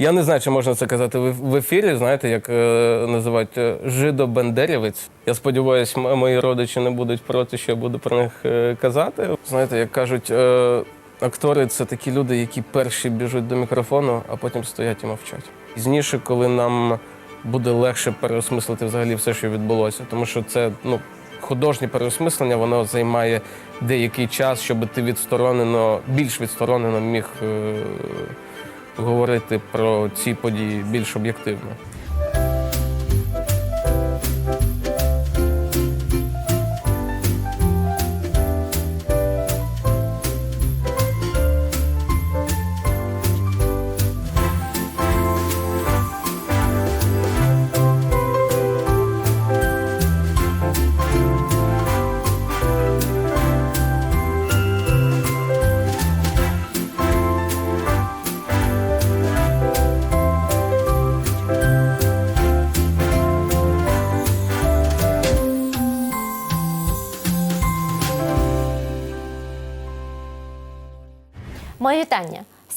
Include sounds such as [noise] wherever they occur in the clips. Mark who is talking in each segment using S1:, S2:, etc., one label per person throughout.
S1: Я не знаю, чи можна це казати в ефірі, знаєте, як е, називають е, жидобендерівець. Я сподіваюся, мої родичі не будуть проти, що я буду про них е, казати. Знаєте, як кажуть, е, актори це такі люди, які перші біжуть до мікрофону, а потім стоять і мовчать. Пізніше, коли нам буде легше переосмислити взагалі все, що відбулося, тому що це ну. Художнє переосмислення воно займає деякий час, щоб ти відсторонено, більш відсторонено міг е, говорити про ці події більш об'єктивно.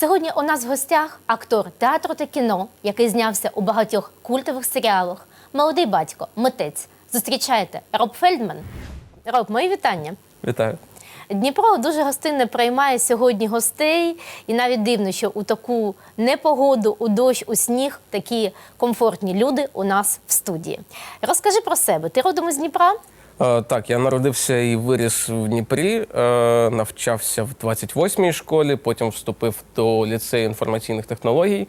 S2: Сьогодні у нас в гостях актор театру та кіно, який знявся у багатьох культових серіалах. Молодий батько, митець. Зустрічаєте Роб Фельдман. Роб, мої вітання.
S1: Вітаю.
S2: Дніпро дуже гостинно приймає сьогодні гостей, і навіть дивно, що у таку непогоду, у дощ, у сніг такі комфортні люди у нас в студії. Розкажи про себе. Ти родом із Дніпра?
S1: Е, Так, я народився і виріс в Дніпрі, е, навчався в 28-й школі, потім вступив до ліцею інформаційних технологій,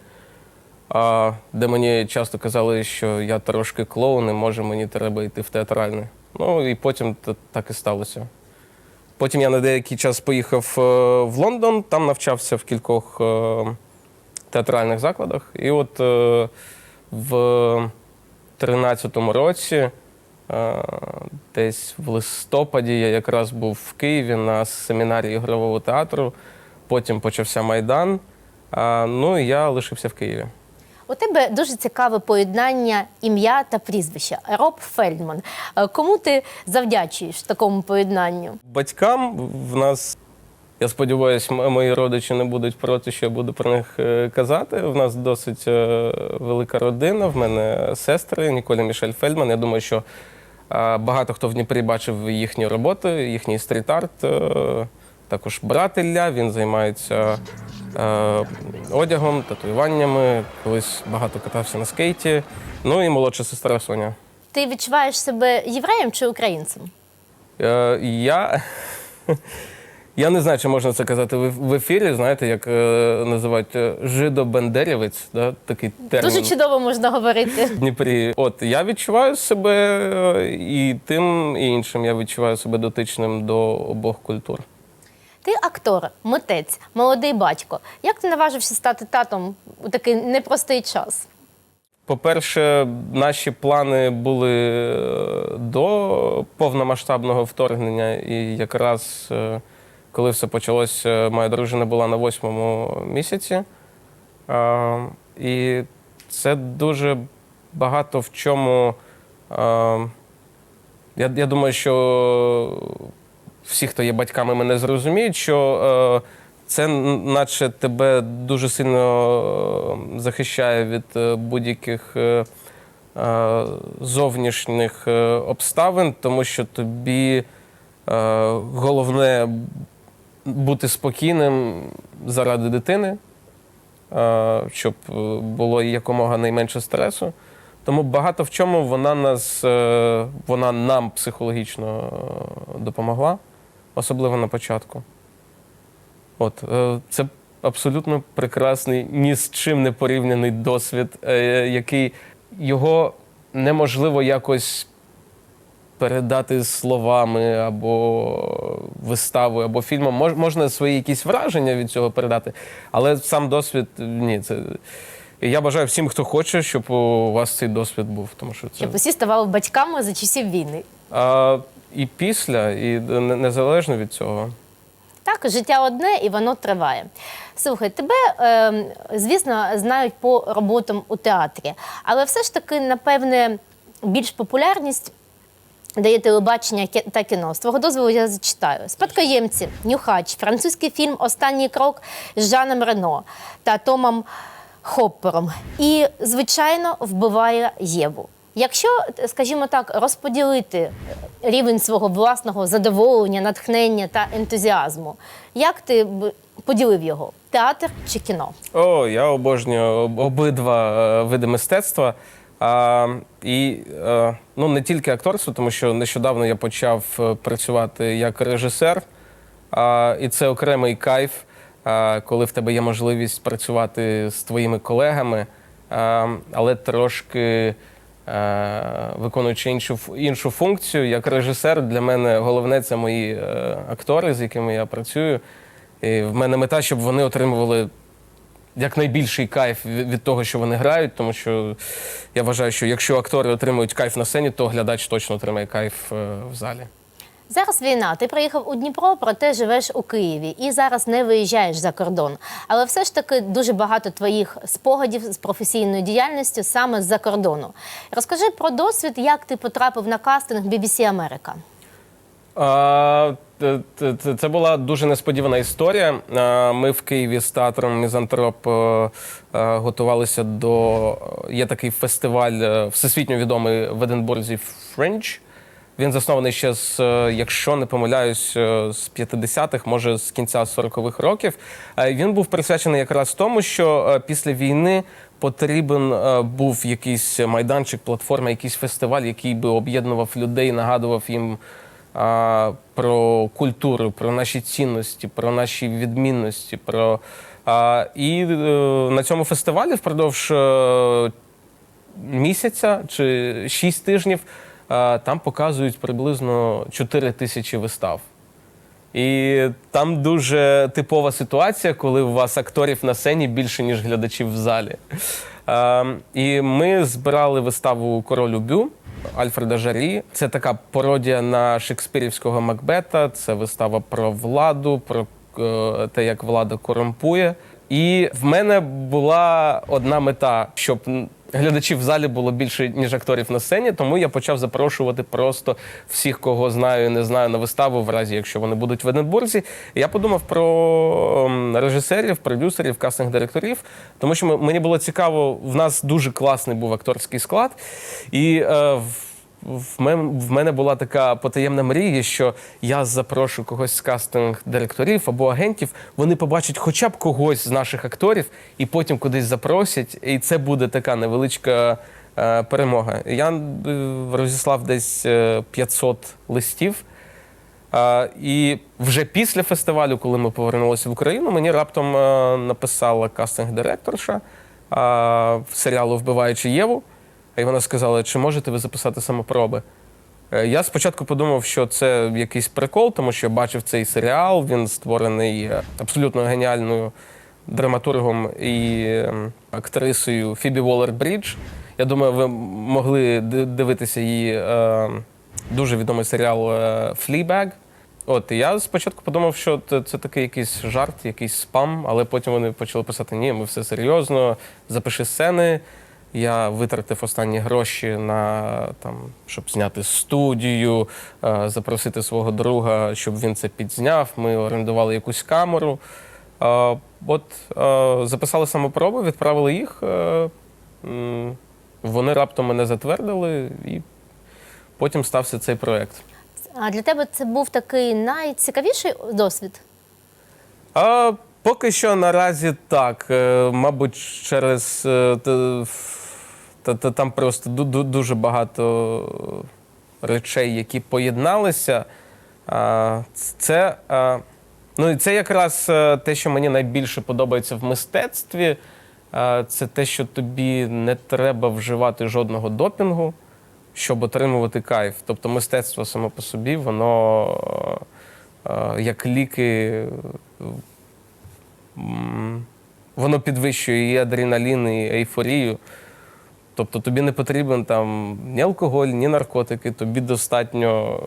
S1: де мені часто казали, що я трошки клоун, і може мені треба йти в театральне. Ну і потім так і сталося. Потім я на деякий час поїхав е, в Лондон, там навчався в кількох театральних закладах. І от в 13-му році, десь в листопаді, я якраз був в Києві на семінарі ігрового театру. Потім почався Майдан. Ну і я лишився в Києві.
S2: У тебе дуже цікаве поєднання ім'я та прізвища Роб Фельдман. Е, Кому ти завдячуєш такому поєднанню?
S1: Батькам в нас, я сподіваюся, мої родичі не будуть проти, що я буду про них е, казати. В нас досить е, велика родина. В мене сестри Ніколя Мішель Фельдман. Я думаю, що е, багато хто в Дніпрі бачив їхні роботи, їхній стріт-арт. Е, Також брат Ілля, він займається е, одягом, татуюваннями. Колись багато катався на скейті. Ну і молодша сестра Соня.
S2: Ти відчуваєш себе євреєм чи українцем?
S1: Е, я. Я не знаю, чи можна це казати в в ефірі, знаєте, як е, називають е, жидобендерівець, да? такий термін
S2: Дуже чудово можна говорити.
S1: в Дніпрі. От я відчуваю себе е, і тим, і іншим. Я відчуваю себе дотичним до обох культур.
S2: Ти актор, митець, молодий батько. Як ти наважився стати татом у такий непростий час?
S1: По-перше, наші плани були е, до повномасштабного вторгнення, і якраз е, коли все почалося, моя дружина була на восьмому місяці. Е, І це дуже багато в чому. е, Я, я думаю, що всі, хто є батьками, мене зрозуміють, що е, це наче тебе дуже сильно е, захищає від е, будь-яких е, е, зовнішніх е, обставин, тому що тобі е, головне бути спокійним заради дитини, е, щоб е, було якомога найменше стресу. Тому багато в чому вона нас, е, вона нам психологічно допомогла, особливо на початку. От, це абсолютно прекрасний, ні з чим не порівняний досвід, який його неможливо якось передати словами або виставою, або фільмом. Мож, можна свої якісь враження від цього передати, але сам досвід ні. Це... І я бажаю всім, хто хоче, щоб у вас цей досвід був. Тому що це
S2: Щоб усі ставали батьками за часів війни.
S1: а, і після, і незалежно від цього.
S2: Так, життя одне і воно триває. Слухай, тебе, е, звісно, знають по роботам у театрі, але все ж таки, напевне, більш популярність дає телебачення та кіно. З твого дозволу я зачитаю. Спадкоємці, Нюхач, французький фільм Останній крок з Жаном Рено та Томом Хоппером і, звичайно, вбиває Єву. Якщо, скажімо так, розподілити рівень свого власного задоволення, натхнення та ентузіазму, як ти б поділив його? Театр чи кіно?
S1: О, я обожнюю обидва е, види мистецтва. А, і е, ну, не тільки акторство, тому що нещодавно я почав е, працювати як режисер, а, і це окремий кайф, а, коли в тебе є можливість працювати з твоїми колегами, а, але трошки е, виконуючи іншу, іншу функцію. Як режисер, для мене головне це мої актори, з якими я працюю. І в мене мета, щоб вони отримували якнайбільший кайф від від того, що вони грають, тому що я вважаю, що якщо актори отримують кайф на сцені, то глядач точно отримає кайф е, в залі.
S2: Зараз війна. Ти приїхав у Дніпро, проте живеш у Києві і зараз не виїжджаєш за кордон. Але все ж таки дуже багато твоїх спогадів з професійною діяльністю саме з-за кордону. Розкажи про досвід, як ти потрапив на кастинг BBC Америка.
S1: Т- Це була дуже несподівана історія. Ми в Києві з театром Мізантроп е, е, готувалися до. Є такий фестиваль е, всесвітньо відомий в Единбурзі Fringe. Він заснований ще з, е, якщо не помиляюсь, е, з 50-х, може з кінця 40-х років. Е, Він був присвячений якраз тому, що е, після війни потрібен е, був якийсь майданчик, платформа, якийсь фестиваль, який би об'єднував людей, нагадував їм а, про культуру, про наші цінності, про наші відмінності. Про, а, і е, на цьому фестивалі впродовж е, місяця чи 6 тижнів там показують приблизно 4 тисячі вистав. І там дуже типова ситуація, коли у вас акторів на сцені більше, ніж глядачів в залі. Е, і ми збирали виставу Королю Бю Альфреда Жарі. Це така пародія на шекспірівського Макбета. Це вистава про владу, про е, те, як влада корумпує. І в мене була одна мета, щоб глядачів в залі було більше, ніж акторів на сцені. Тому я почав запрошувати просто всіх, кого знаю і не знаю на виставу, в разі якщо вони будуть в Единбурзі. Я подумав про ем, режисерів, продюсерів, кастинг-директорів, тому що мені було цікаво, в нас дуже класний був акторський склад. І е, в- мене, була така потаємна мрія, що я запрошу когось з кастинг-директорів або агентів. Вони побачать хоча б когось з наших акторів і потім кудись запросять. І це буде така невеличка е, перемога. Я е, розіслав десь е, 500 листів. А, і вже після фестивалю, коли ми повернулися в Україну, мені раптом е, написала кастинг-директорша а, серіалу Вбиваючи Єву. І вона сказала, чи можете ви записати самопроби? Е, Я спочатку подумав, що це якийсь прикол, тому що я бачив цей серіал. Він створений е, абсолютно геніальною драматургом і ем, актрисою Фібі Волер Брідж. Я думаю, ви могли дивитися її е, дуже відомий серіал е, Флібег. От я спочатку подумав, що це, це такий якийсь жарт, якийсь спам, але потім вони почали писати: ні, ми все серйозно, запиши сцени. Я витратив останні гроші на там, щоб зняти студію, е, запросити свого друга, щоб він це підзняв. Ми орендували якусь камеру. Е, От е, записали самопроби, відправили їх. Вони раптом мене затвердили, і потім стався цей проєкт.
S2: А для тебе це був такий найцікавіший досвід?
S1: А поки що наразі так. Мабуть, через та, та, там просто ду- ду- дуже багато речей, які поєдналися. Це, ну, і це якраз е, те, що мені найбільше подобається в мистецтві. Це те, що тобі не треба вживати жодного допінгу, щоб отримувати кайф. Тобто мистецтво само по собі, воно е, е, як ліки воно підвищує і адреналін, і ейфорію. Тобто тобі не потрібен там ні алкоголь, ні наркотики, тобі достатньо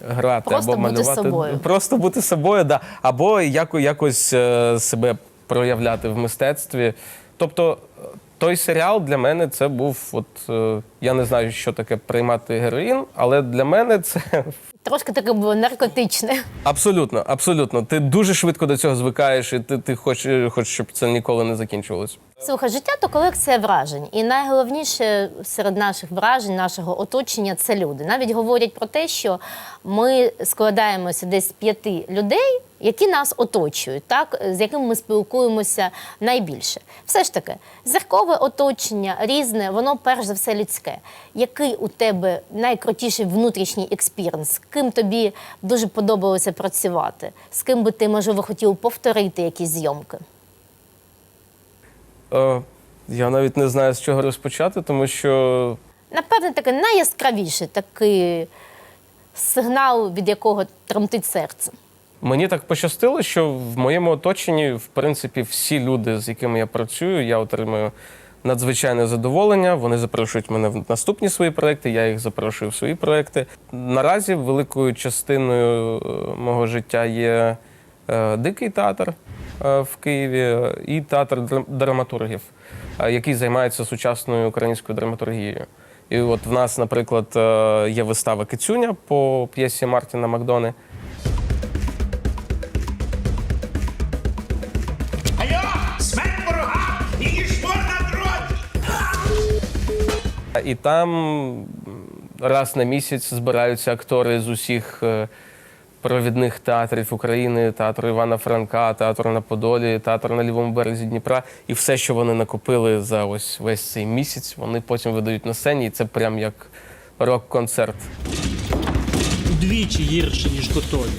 S1: е, грати
S2: Просто
S1: або
S2: бути
S1: малювати.
S2: собою.
S1: Просто бути собою, да. або яко, якось е, себе проявляти в мистецтві. Тобто е, той серіал для мене це був, от е, я не знаю, що таке приймати героїн, але для мене це
S2: Трошки таке було наркотичне.
S1: Абсолютно, абсолютно. Ти дуже швидко до цього звикаєш, і ти, ти хочеш, хочеш, щоб це ніколи не закінчувалося.
S2: Слухай, життя то колекція вражень, і найголовніше серед наших вражень, нашого оточення це люди. Навіть говорять про те, що ми складаємося десь з п'яти людей, які нас оточують, так з якими ми спілкуємося найбільше. Все ж таки, зіркове оточення різне, воно перш за все людське. Який у тебе найкрутіший внутрішній експіренс? З ким тобі дуже подобалося працювати? З ким би ти можливо хотів повторити якісь зйомки?
S1: Е, я навіть не знаю, з чого розпочати, тому що
S2: Напевне, таке найяскравіше такий сигнал, від якого тремтить серце.
S1: Мені так пощастило, що в моєму оточенні, в принципі, всі люди, з якими я працюю, я отримую надзвичайне задоволення. Вони запрошують мене в наступні свої проекти, я їх запрошую в свої проекти. Наразі великою частиною е, мого життя є дикий театр е, в Києві е, і театр драматургів, е, який займається сучасною українською драматургією. І от в нас, наприклад, е, є вистава Кицюня по п'єсі Мартіна Макдони.
S3: І
S1: там раз на місяць збираються актори з усіх е, провідних театрів України, театру Івана Франка, театру на Подолі, театр на лівому березі Дніпра. І все, що вони накопили за ось весь цей місяць, вони потім видають на сцені, і це прям як рок-концерт.
S4: Удвічі гірше, ніж готові.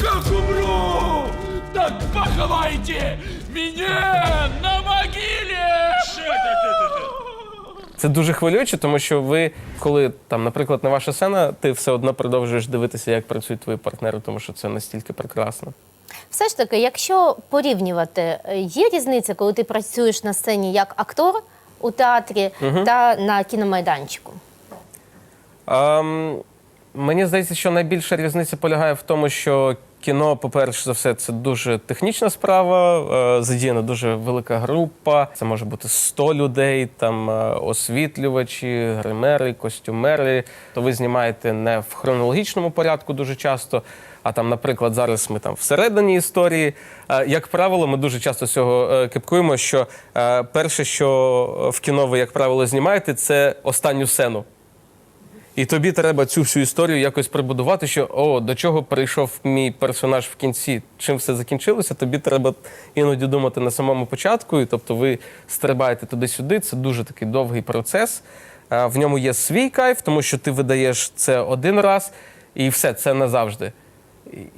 S5: Как умру, так поховайте меня на могиле!
S1: Це дуже хвилююче, тому що ви, коли там, наприклад, не ваша сцена, ти все одно продовжуєш дивитися, як працюють твої партнери, тому що це настільки прекрасно.
S2: Все ж таки, якщо порівнювати, е, є різниця, коли ти працюєш на сцені як актор у театрі та на кіномайданчику?
S1: Ем, мені здається, що найбільша різниця полягає в тому, що кіно, по-перше за все, це дуже технічна справа, е, задіяна дуже велика група. Це може бути 100 людей, там е, освітлювачі, гримери, костюмери. То ви знімаєте не в хронологічному порядку дуже часто. А там, наприклад, зараз ми там всередині історії. Е, Як правило, ми дуже часто цього кипкуємо, що перше, що в кіно ви, як правило, знімаєте, це останню сцену. І тобі треба цю всю історію якось прибудувати, що о, до чого прийшов мій персонаж в кінці, чим все закінчилося. Тобі треба іноді думати на самому початку. І, тобто ви стрибаєте туди-сюди. Це дуже такий довгий процес. В ньому є свій кайф, тому що ти видаєш це один раз, і все, це назавжди.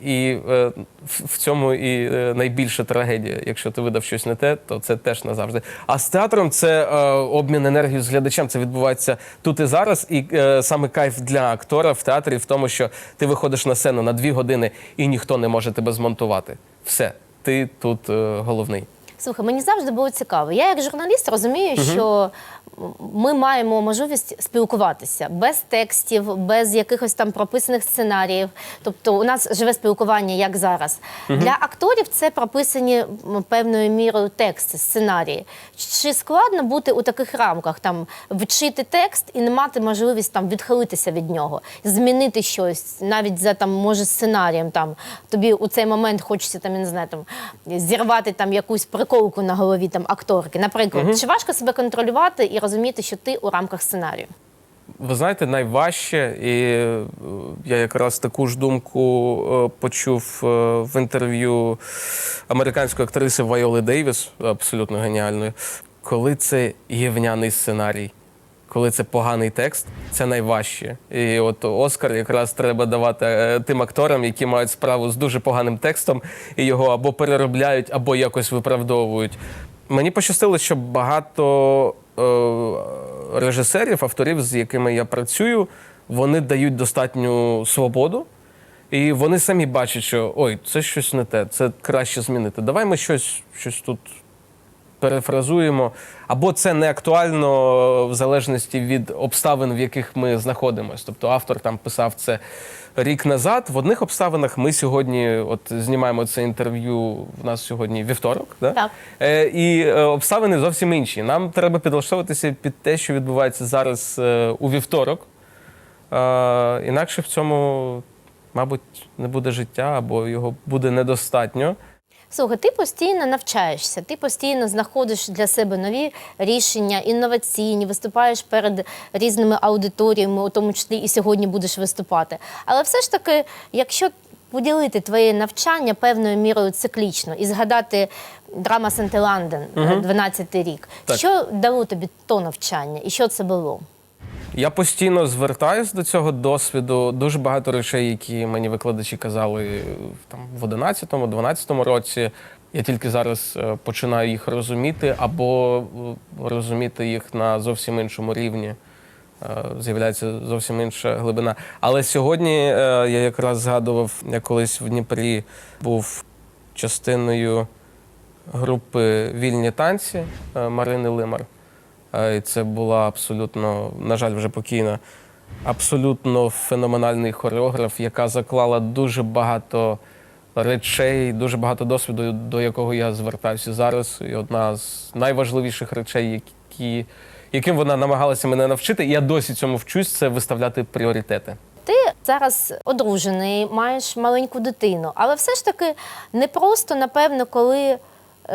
S1: І- е, в цьому і е, найбільша трагедія. Якщо ти видав щось не те, то це теж назавжди. А з театром це е, обмін енергією з глядачем. Це відбувається тут і зараз. І е, саме кайф для актора в театрі в тому, що ти виходиш на сцену на дві години і ніхто не може тебе змонтувати. Все, ти тут е, головний.
S2: Слухай, мені завжди було цікаво. Я як журналіст розумію, що ми маємо можливість спілкуватися без текстів, без якихось там прописаних сценаріїв. Тобто у нас живе спілкування як зараз. Для акторів це прописані певною мірою тексти, сценарії. Чи складно бути у таких рамках, там вчити текст і не мати можливість там відхилитися від нього, змінити щось, навіть за там може сценарієм. Там тобі у цей момент хочеться там, я не знаю, там зірвати там якусь приколку на голові там акторки. Наприклад, чи важко себе контролювати і розуміти, що ти у рамках сценарію?
S1: Ви знаєте, найважче, і е, я якраз таку ж думку е, почув е, в інтерв'ю американської актриси Вайоли Дейвіс, абсолютно геніальної. Коли це євняний сценарій, коли це поганий текст, це найважче. І от Оскар якраз треба давати тим акторам, які мають справу з дуже поганим текстом, і його або переробляють, або якось виправдовують. Мені пощастило, що багато режисерів, авторів, з якими я працюю, вони дають достатню свободу. І вони самі бачать, що ой, це щось не те, це краще змінити. Давай ми щось, щось тут перефразуємо. Або це не актуально в залежності від обставин, в яких ми знаходимося. Тобто автор там писав це рік назад. В одних обставинах ми сьогодні, от знімаємо це інтерв'ю. В нас сьогодні вівторок, да?
S2: Так.
S1: Е, і е, обставини зовсім інші. Нам треба підлаштовуватися під те, що відбувається зараз е, у вівторок. Е, інакше в цьому, мабуть, не буде життя або його буде недостатньо.
S2: Слухай, ти постійно навчаєшся, ти постійно знаходиш для себе нові рішення, інноваційні, виступаєш перед різними аудиторіями, у тому числі і сьогодні будеш виступати. Але все ж таки, якщо поділити твоє навчання певною мірою циклічно і згадати драма Сенти Ланден, 12-й рік,
S1: Так.
S2: що дало тобі то навчання і що це було?
S1: Я постійно звертаюсь до цього досвіду. Дуже багато речей, які мені викладачі казали там в 11-12 році. Я тільки зараз е, починаю їх розуміти або е, розуміти їх на зовсім іншому рівні. Е, З'являється зовсім інша глибина. Але сьогодні е, я якраз згадував, я колись в Дніпрі був частиною групи Вільні танці е, Марини Лимар. І це була абсолютно, на жаль, вже покійна, абсолютно феноменальний хореограф, яка заклала дуже багато речей, дуже багато досвіду, до якого я звертаюся зараз. І одна з найважливіших речей, які, яким вона намагалася мене навчити, і я досі цьому вчусь, це виставляти пріоритети.
S2: Ти зараз одружений, маєш маленьку дитину, але все ж таки не просто, напевно, коли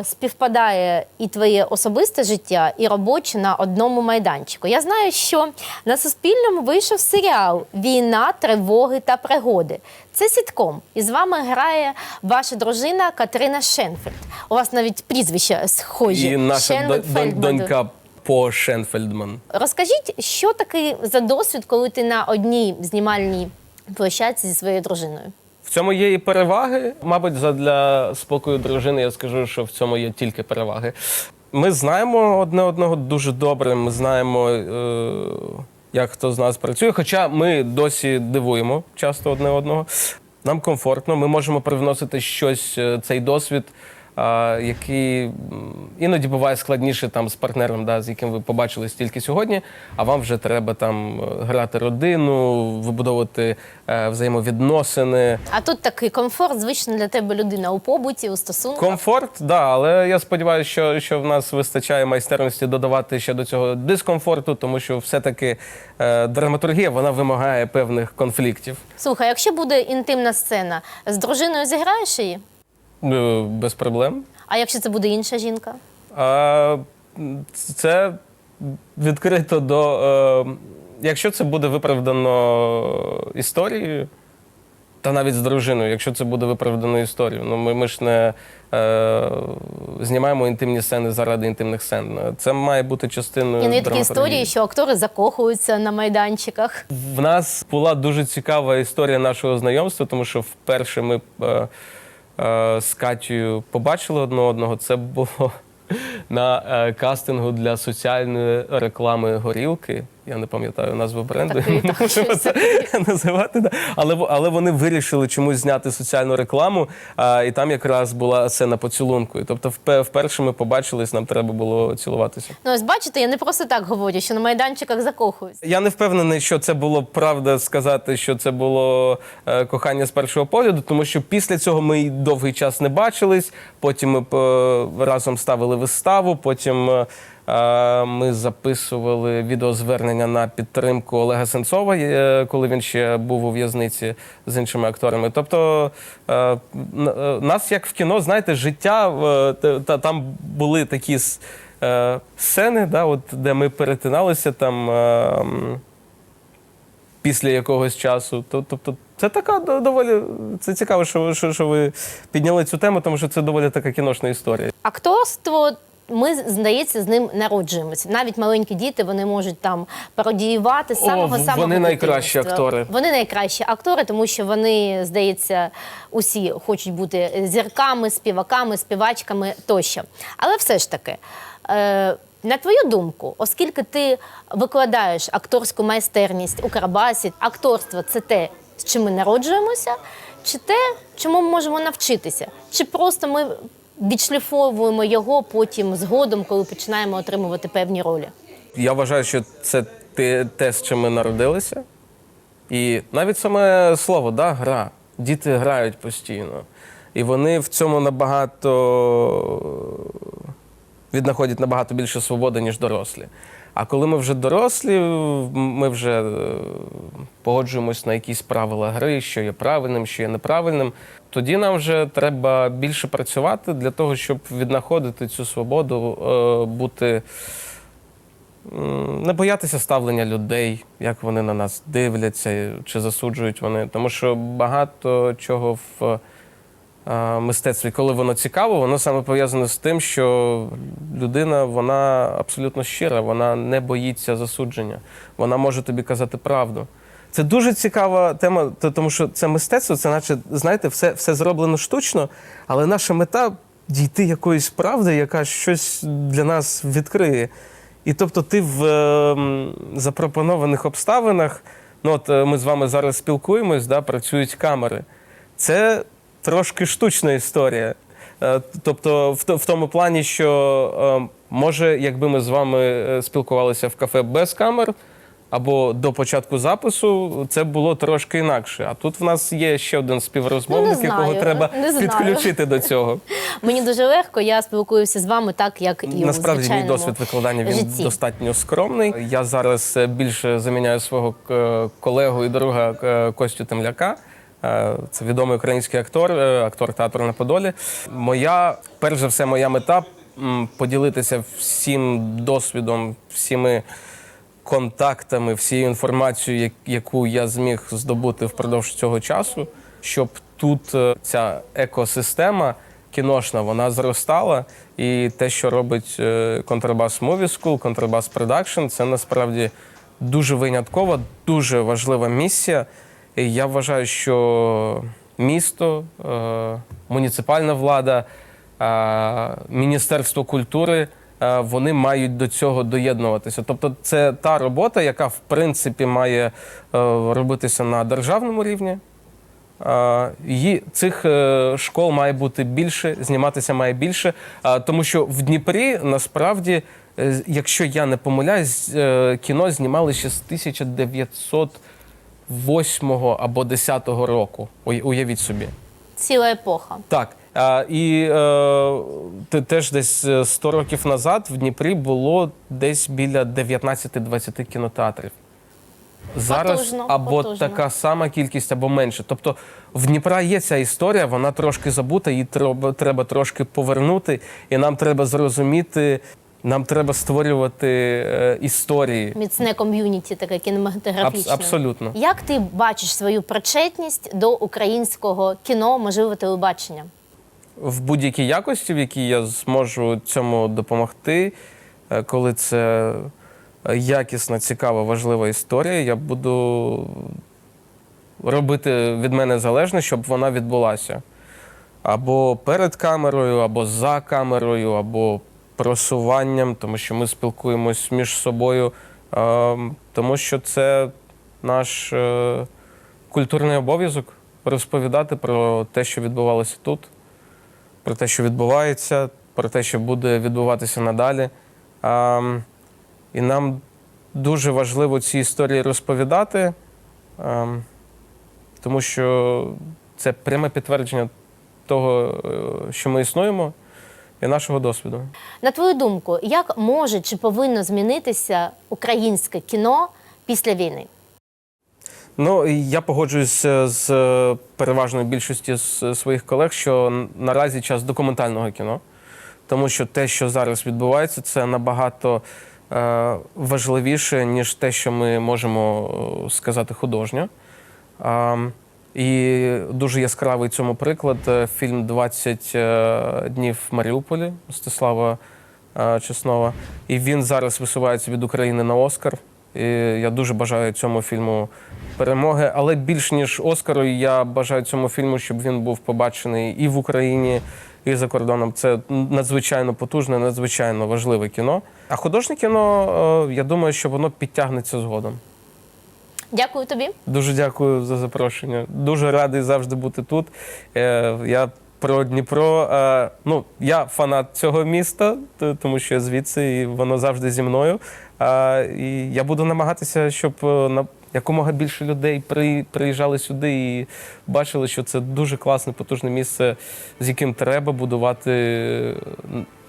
S2: співпадає і твоє особисте життя, і робоче на одному майданчику. Я знаю, що на Суспільному вийшов серіал Війна, тривоги та пригоди. Це сітком. І з вами грає ваша дружина Катерина Шенфельд. У вас навіть прізвища схожі.
S1: І наша дон- дон- донька По Шенфельдман.
S2: Розкажіть, що таке за досвід, коли ти на одній знімальній площадці зі своєю дружиною?
S1: Цьому є і переваги. Мабуть, задля спокою дружини я скажу, що в цьому є тільки переваги. Ми знаємо одне одного дуже добре. Ми знаємо, е, як хто з нас працює. Хоча ми досі дивуємо часто одне одного. Нам комфортно, ми можемо привносити щось, е, цей досвід, м, іноді буває складніше там з партнером, да, з яким ви побачились тільки сьогодні, а вам вже треба там е, грати родину, вибудовувати е, взаємовідносини.
S2: А тут такий комфорт, звична для тебе людина у побуті, у стосунках.
S1: Комфорт, да, але я сподіваюся, що, що в нас вистачає майстерності додавати ще до цього дискомфорту, тому що все-таки е, драматургія вона вимагає певних конфліктів.
S2: Слухай, якщо буде інтимна сцена, з дружиною зіграєш її?
S1: Е, без проблем.
S2: А якщо це буде інша жінка?
S1: А, це відкрито до. Е, якщо це буде виправдано історією, та навіть з дружиною, якщо це буде виправдано історією. Ну, ми, ми ж не е, знімаємо інтимні сцени заради інтимних сцен. Це має бути частиною.
S2: І не такі історії, що актори закохуються на майданчиках.
S1: В нас була дуже цікава історія нашого знайомства, тому що вперше ми е, з Катєю побачили одне одного. Це було [laughs] на е, кастингу для соціальної реклами горілки. Я не пам'ятаю назву бренду,
S2: Такий,
S1: не
S2: так, [laughs]
S1: це називати. Да. Але, але вони вирішили чомусь зняти соціальну рекламу, а, і там якраз була сцена поцілунку. І Тобто, вперше ми побачились, нам треба було цілуватися.
S2: Ну, ось бачите, я не просто так говорю, що на майданчиках закохуються.
S1: Я не впевнений, що це було правда сказати, що це було е, кохання з першого погляду, тому що після цього ми довгий час не бачились. Потім ми е, разом ставили виставу. Потім е, ми записували відеозвернення на підтримку Олега Сенцова, е, коли він ще був у в'язниці з іншими акторами. Тобто е, е, нас, як в кіно, знаєте, життя та- та там були такі сцени, да, от, де ми перетиналися там. Після якогось часу, тобто, це така доволі це цікаво, що, що, що ви підняли цю тему, тому що це доволі така кіношна історія.
S2: Акторство. Ми, здається, з ним народжуємося. Навіть маленькі діти вони можуть там пародіювати з самого
S1: в-
S2: самого
S1: вони найкращі актори.
S2: Вони найкращі актори, тому що вони, здається, усі хочуть бути зірками, співаками, співачками тощо. Але все ж таки, е, на твою думку, оскільки ти викладаєш акторську майстерність у Карабасі, акторство це те, з чим ми народжуємося, чи те, чому ми можемо навчитися? Чи просто ми відшліфовуємо його потім згодом, коли починаємо отримувати певні ролі?
S1: Я вважаю, що це те, з чим ми народилися. І навіть саме слово, да, гра. Діти грають постійно. І вони в цьому набагато віднаходять набагато більше свободи, ніж дорослі. А коли ми вже дорослі, ми вже е, погоджуємось на якісь правила гри, що є правильним, що є неправильним. Тоді нам вже треба більше працювати для того, щоб віднаходити цю свободу, е, бути не боятися ставлення людей, як вони на нас дивляться, чи засуджують вони. Тому що багато чого в мистецтві, коли воно цікаво, воно саме пов'язане з тим, що людина вона абсолютно щира, вона не боїться засудження, вона може тобі казати правду. Це дуже цікава тема, тому що це мистецтво, це наче, знаєте, все, все зроблено штучно, але наша мета дійти якоїсь правди, яка щось для нас відкриє. І тобто ти в е, запропонованих обставинах, ну от е, ми з вами зараз спілкуємось, да, працюють камери. Це трошки штучна історія. Е, Тобто, в, тому плані, що е, може, якби ми з вами е, спілкувалися в кафе без камер, або до початку запису, це було трошки інакше. А тут в нас є ще один співрозмовник,
S2: Ну,
S1: якого треба підключити до цього. [laughs]
S2: Мені дуже легко, я спілкуюся з вами так, як і
S1: Насправді мій досвід викладання він
S2: житті.
S1: достатньо скромний. Я зараз більше заміняю свого колегу і друга Костю Темляка. Е, Це відомий український актор, е, актор театру на Подолі. Моя, перш за все, моя мета поділитися всім досвідом, всіми контактами, всією інформацією, яку я зміг здобути впродовж цього часу, щоб тут е, ця екосистема кіношна вона зростала. І те, що робить Контрабас Movie School, Контрабас Production, це насправді дуже виняткова, дуже важлива місія. Я вважаю, що місто, е, муніципальна влада, е, Міністерство культури. е, Вони мають до цього доєднуватися. Тобто, це та робота, яка в принципі має робитися на державному рівні. Цих школ має бути більше, зніматися має більше. Тому що в Дніпрі насправді, якщо я не помиляюсь, кіно знімали ще з 1908 або 10 року. Уявіть собі.
S2: Ціла епоха.
S1: Так. А, і е, теж десь е, 100 років назад в Дніпрі було десь біля 19-20 кінотеатрів. Зараз
S2: Потужно,
S1: або
S2: потужно.
S1: така сама кількість, або менше. Тобто в Дніпра є ця історія, вона трошки забута, її треба, треба трошки повернути, і нам треба зрозуміти, нам треба створювати е, історії.
S2: Міцне ком'юніті, таке кінематографічне.
S1: Абс- абсолютно.
S2: Як ти бачиш свою причетність до українського кіно, можливо, телебачення?
S1: в будь-якій якості, в якій я зможу цьому допомогти, е, коли це якісна, цікава, важлива історія, я буду робити від мене залежне, щоб вона відбулася. Або перед камерою, або за камерою, або просуванням, тому що ми спілкуємось між собою, е, тому що це наш е, культурний обов'язок розповідати про те, що відбувалося тут про те, що відбувається, про те, що буде відбуватися надалі. А, і нам дуже важливо ці історії розповідати, а, тому що це пряме підтвердження того, е, що ми існуємо, і нашого досвіду.
S2: На твою думку, як може чи повинно змінитися українське кіно після війни?
S1: Ну, я погоджуюся з е, переважною більшістю своїх колег, що наразі час документального кіно, тому що те, що зараз відбувається, це набагато е, важливіше, ніж те, що ми можемо е, сказати художньо. І дуже яскравий цьому приклад е, фільм «20 е, днів в Маріуполі Мстислава е, Чеснова. І він зараз висувається від України на Оскар. І я дуже бажаю цьому фільму перемоги. Але більш ніж Оскару, я бажаю цьому фільму, щоб він був побачений і в Україні, і за кордоном. Це надзвичайно потужне, надзвичайно важливе кіно. А художнє кіно, я думаю, що воно підтягнеться згодом.
S2: Дякую тобі.
S1: Дуже дякую за запрошення. Дуже радий завжди бути тут. Е, Я про Дніпро. е, Ну, я фанат цього міста, тому що я звідси, і воно завжди зі мною. І я буду намагатися, щоб е, на- якомога більше людей при, приїжджали сюди і бачили, що це дуже класне, потужне місце, з яким треба будувати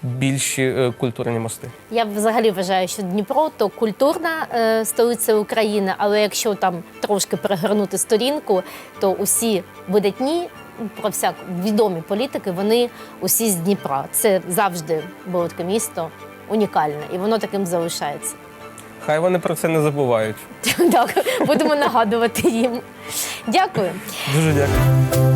S1: більші е, культурні мости.
S2: Я взагалі вважаю, що Дніпро то культурна е, столиця України, але якщо там трошки перегорнути сторінку, то усі видатні про всяк відомі політики, вони усі з Дніпра. Це завжди було таке місто унікальне, і воно таким залишається.
S1: Хай вони про це не забувають. [laughs]
S2: Так, будемо нагадувати їм. Дякую.
S1: Дуже дякую.